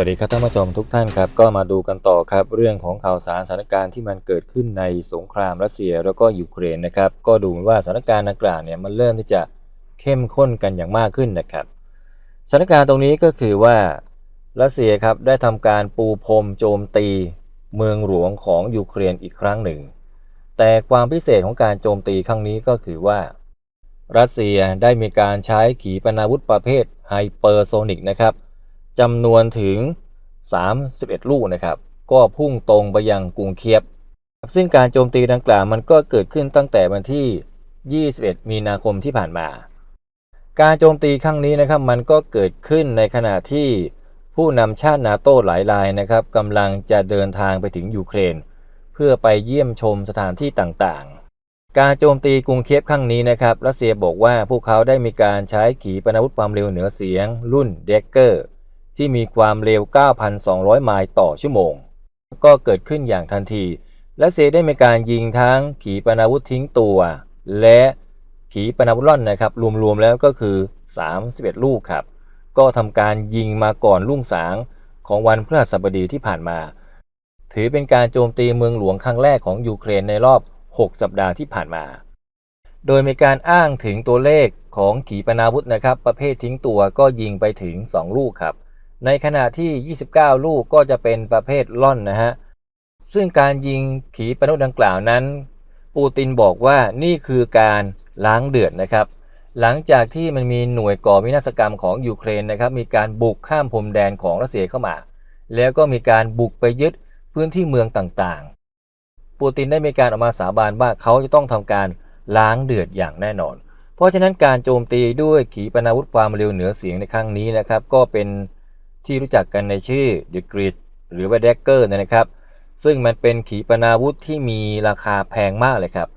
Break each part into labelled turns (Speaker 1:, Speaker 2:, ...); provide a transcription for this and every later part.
Speaker 1: วัสดีครับท่านผู้ชมทุกท่านครับก็มาดูกันต่อครับเรื่องของข่าวสารสถานการณ์ที่มันเกิดขึ้นในสงครามรัสเซียแล้วก็ยูเครนนะครับก็ดูเหมือนว่าสถานการณ์ดังกล่าวเนี่ยมันเริ่มที่จะเข้มข้นกันอย่างมากขึ้นนะครับสถานการณ์ตรงนี้ก็คือว่ารัสเซียครับได้ทำการปูพรมโจมตีเมืองหลวงของยูเครนอีกครั้งหนึ่ง แต่ความพิเศษของการโจมตีครั้งนี้ก็คือว่า รัสเซียได้มีการใช้ขีปนาวุธประเภทไฮเปอร์โซนิกนะครับ จำนวนถึง 31 ลูกนะครับ ก็พุ่งตรงไปยังกรุงเคียบ ซึ่งการโจมตีดังกล่าวมันก็เกิดขึ้นตั้งแต่วันที่ 21 มีนาคมที่ผ่านมา การโจมตีครั้งนี้นะครับมันก็เกิดขึ้นในขณะที่ผู้นำชาตินาโต้หลายรายนะครับกำลังจะเดินทางไปถึงยูเครน เพื่อไปเยี่ยมชมสถานที่ต่างๆ การโจมตีกรุงเคียบครั้งนี้นะครับรัสเซียบอกว่าพวกเขาได้มีการใช้ขีปนาวุธความเร็วเหนือเสียงรุ่นเดกเกอร์ ที่มีความเร็ว 9,200 ไมล์ต่อชั่วโมง ก็เกิดขึ้นอย่างทันที และเซได้มีการยิงทั้งขีปนาวุธทิ้งตัว และขีปนาวุธล่อนนะครับ รวมๆแล้วก็คือ 31 ลูกครับ ก็ทำการยิงมาก่อนรุ่งสางของวันพฤหัสบดีที่ผ่านมา ถือเป็นการโจมตีเมืองหลวงครั้งแรกของยูเครนในรอบ 6 สัปดาห์ที่ผ่านมา โดยมีการอ้างถึงตัวเลขของขีปนาวุธนะครับ ประเภททิ้งตัวก็ยิงไปถึง 2 ลูกครับ ในขณะที่ 29 ลูกก็จะเป็นประเภทล่อนนะฮะ ซึ่งการยิงขีปนาวุธดังกล่าวนั้น ปูตินบอกว่านี่คือการล้างเดือดนะครับ หลังจากที่มันมีหน่วยก่อวินาศกรรมของยูเครนนะครับ มีการบุกข้ามพรมแดนของรัสเซียเข้ามา แล้วก็มีการบุกไปยึดพื้นที่เมืองต่างๆ ปูตินได้มีการออกมาสาบานว่าเขาจะต้องทำการล้างเดือดอย่างแน่นอน เพราะฉะนั้นการโจมตีด้วยขีปนาวุธความเร็วเหนือเสียงในครั้งนี้นะครับ ก็เป็น ที่รู้จักกันในชื่อ The g r i s หรือว่า Dagger นะครับ ซึ่งมันเป็นขีปนาวุธที่มีราคาแพงมากเลยครับ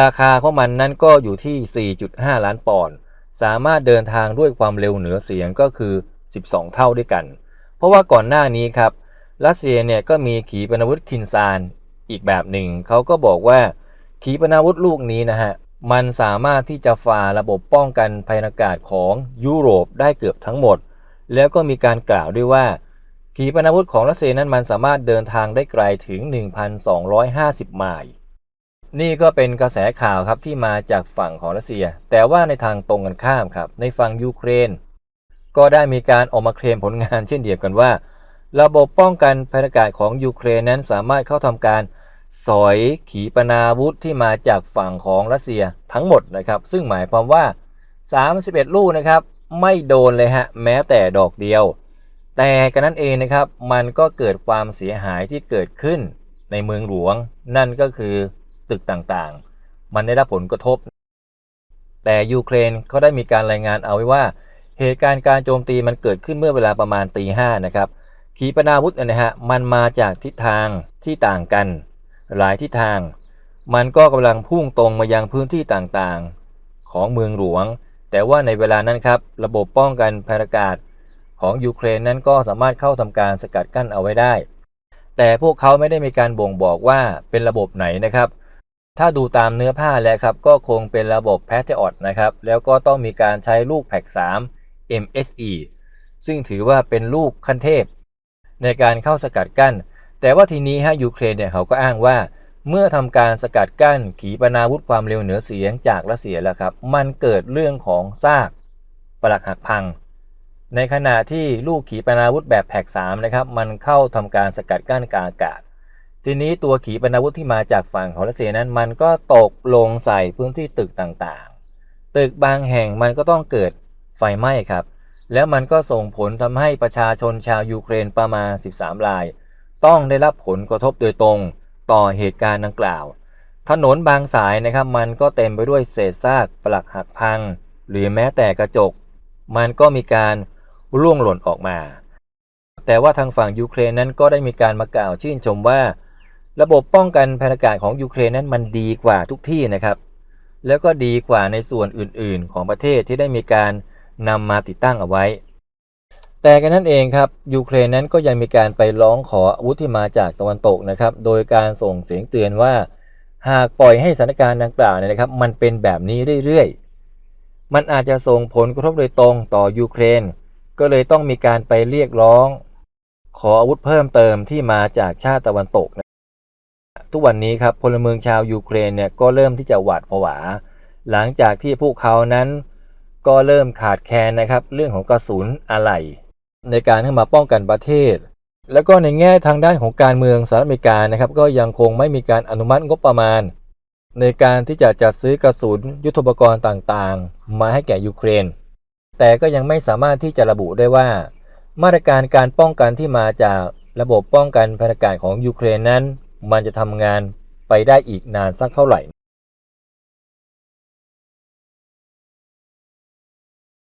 Speaker 1: ราคาของมันนั้นก็อยู่ที่ 4.5 ล้านปอนด์สามารถเดินทางด้วยความเร็วเหนือเสียงก็คือ 12 เท่าด้วยกัน เพราะว่าก่อนหน้านี้ครับรัสเซียเนี่ยก็มีขีปนาวุธคินซานอีกแบบหนึ่งเขาก็บอกว่าขีปนาวุธลูกนี้นะฮะมันสามารถที่จะฝ่าระบบป้องกันภัยอากาศของยุโรปได้เกือบทั้งหมด แล้วก็มีการกล่าวด้วยว่า ขีปนาวุธของรัสเซียนั้นมันสามารถเดินทางได้ไกลถึง 1,250 ไมล์ นี่ก็เป็นกระแสข่าวครับที่มาจากฝั่งของรัสเซีย แต่ว่าในทางตรงกันข้ามครับ ในฝั่งยูเครน ก็ได้มีการออกมาเคลมผลงานเช่นเดียวกันว่า ระบบป้องกันภัยอากาศของยูเครนนั้นสามารถเข้าทำการสอยขีปนาวุธที่มาจากฝั่งของรัสเซียทั้งหมดนะครับ ซึ่งหมายความว่า 31 ลูกนะครับ ไม่โดนเลยฮะแม้แต่ดอกเดียว แต่กันนั้นเองนะครับมันก็เกิดความเสียหายที่เกิดขึ้นในเมืองหลวง นั่นก็คือตึกต่างๆ มันได้รับผลกระทบ แต่ยูเครนเขาได้มีการรายงานเอาไว้ว่า เหตุการณ์การโจมตีมันเกิดขึ้นเมื่อเวลาประมาณตีห้านะครับขีปนาวุธนะฮะมันมาจากทิศทางที่ต่างกัน หลายทิศทาง มันก็กำลังพุ่งตรงมายังพื้นที่ต่างๆ ของเมืองหลวง แต่ว่าในเวลานั้นครับ ระบบป้องกันภัยอากาศของยูเครนนั้นก็สามารถเข้าทำการสกัดกั้นเอาไว้ได้ แต่พวกเขาไม่ได้มีการบ่งบอกว่าเป็นระบบไหนนะครับ ถ้าดูตามเนื้อผ้าแล้วครับ ก็คงเป็นระบบ p a t r i o t นะครับ แล้วก็ต้องมีการใช้ลูกแพ็ก3 MSE ซึ่งถือว่าเป็นลูกขั้นเทพ ในการเข้าสกัดกั้น แต่ว่าทีนี้ฮะยูเครนเนี่ยเขาก็อ้างว่า เมื่อทำการสกัดกั้นขีปนาวุธความเร็วเหนือเสียงจากรัสเซียแล้วครับ มันเกิดเรื่องของซากปลักหักพัง ในขณะที่ลูกขีปนาวุธแบบแพ็ก3นะครับ มันเข้าทำการสกัดกั้นกลางอากาศ ทีนี้ตัวขีปนาวุธที่มาจากฝั่งของรัสเซียนั้น มันก็ตกลงใส่พื้นที่ตึกต่างๆ ตึกบางแห่งมันก็ต้องเกิดไฟไหม้ครับ แล้วมันก็ส่งผลทำให้ประชาชนชาวยูเครนประมาณ 13 ราย ต้องได้รับผลกระทบโดยตรง ต่อเหตุการณ์ดังกล่าว ถนนบางสายนะครับ มันก็เต็มไปด้วยเศษซากปลักหักพัง หรือแม้แต่กระจก มันก็มีการร่วงหล่นออกมา แต่ว่าทางฝั่งยูเครนนั้นก็ได้มีการมากล่าวชื่นชมว่า ระบบป้องกันภัยอากาศของยูเครนนั้นมันดีกว่าทุกที่นะครับ แล้วก็ดีกว่าในส่วนอื่นๆ ของประเทศที่ได้มีการนำมาติดตั้งเอาไว้ แต่กันนั้นเองครับยูเครนนั้นก็ยังมีการไปร้องขออาวุธที่มาจากตะวันตกนะครับ โดยการส่งเสียงเตือนว่า หากปล่อยให้สถานการณ์ดังกล่าวเนี่ยนะครับ มันเป็นแบบนี้เรื่อยๆ มันอาจจะส่งผลกระทบโดยตรงต่อยูเครน ก็เลยต้องมีการไปเรียกร้อง ขออาวุธเพิ่มเติมที่มาจากชาติตะวันตกนะทุกวันนี้ครับพลเมืองชาวยูเครนเนี่ยก็เริ่มที่จะหวาดผวา หลังจากที่พวกเขานั้น ก็เริ่มขาดแคลนนะครับ เรื่องของกระสุนอะไหล่ ในการเข้ามาป้องกันประเทศ แล้วก็ในแง่ทางด้านของการเมืองสหรัฐอเมริกานะครับ ก็ยังคงไม่มีการอนุมัติงบประมาณ ในการที่จะจัดซื้อกระสุนยุทโธปกรณ์ต่างๆ มาให้แก่ยูเครน แต่ก็ยังไม่สามารถที่จะระบุได้ว่า มาตรการการป้องกันที่มาจากระบบป้องกันภัยอากาศของยูเครนนั้น มันจะทำงานไปได้อีกนานสักเท่าไหร่